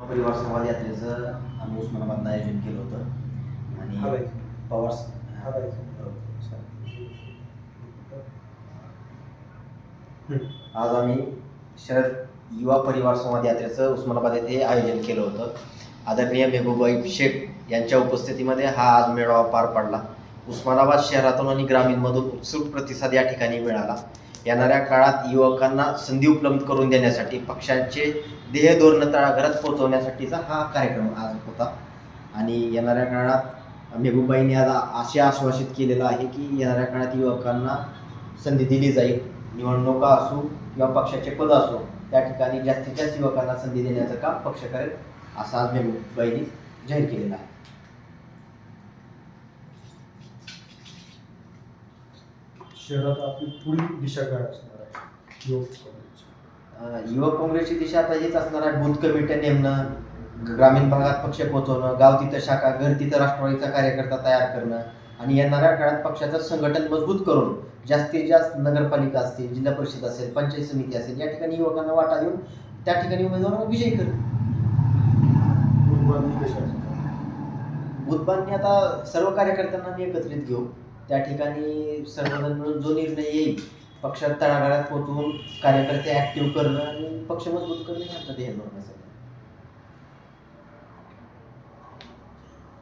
परिवार संवाद यात्रेचं आम्ही उस्मानाबादनं आयोजन केलं होतं. आणि. पवार हालायचं. आज आम्ही शरद युवा परिवार संवाद यात्रेचं उस्मानाबाद येथे आयोजन केलं होतं. आदरणीय मेहबूबाई शेख यांच्या उपस्थितीमध्ये हा आज मेळावा पार पडला. उस्मानाबाद शहरातून आणि ग्रामीणमधून उत्सुक प्रतिसाद या ठिकाणी मिळाला. येणाऱ्या काळात युवकांना संधी उपलब्ध करून देण्यासाठी पक्षांचे ध्येय धोरण तळाघरात पोहोचवण्यासाठीचा हा कार्यक्रम आज होता. आणि येणाऱ्या काळात मेहबूबाईंनी आज असे आश्वासित केलेलं आहे की येणाऱ्या काळात युवकांना संधी दिली जाईल. निवडणुका असो किंवा पक्षाचे पद असो त्या ठिकाणी जास्तीत जास्त युवकांना संधी देण्याचं काम पक्ष करेल असं आज मेहबूबाईंनी जाहीर केलेलं आहे. शहरात आपली पुढील दिशा काय असणार आहे. योग काँग्रेसची? युवक काँग्रेसची दिशा आता हीच असणार आहे. बूथ कमिट्या नेमणं ग्रामीण भागात पक्ष पोहोचवणं गाव तिथं शाखा घर तिथं राष्ट्रवादीचा कार्यकर्ता तयार करणं आणि येणाऱ्या काळात पक्षाचं संघटन मजबूत करून जास्तीत जास्त नगरपालिका असतील जिल्हा परिषद असेल पंचायत समिती असेल या ठिकाणी युवकांना वाटा देऊन त्या ठिकाणी उमेदवारांना विजयी असणार? बुधबांनी आता सर्व कार्यकर्त्यांना मी एकत्रित घेऊ. त्या ठिकाणी सर्वजण मिळून जो निर्णय येईल पक्षात तळागाळात पोहोचवून कार्यकर्ते ॲक्टिव्ह करणं आणि पक्ष मजबूत करणं हे आमचं ध्येय धोरण असेल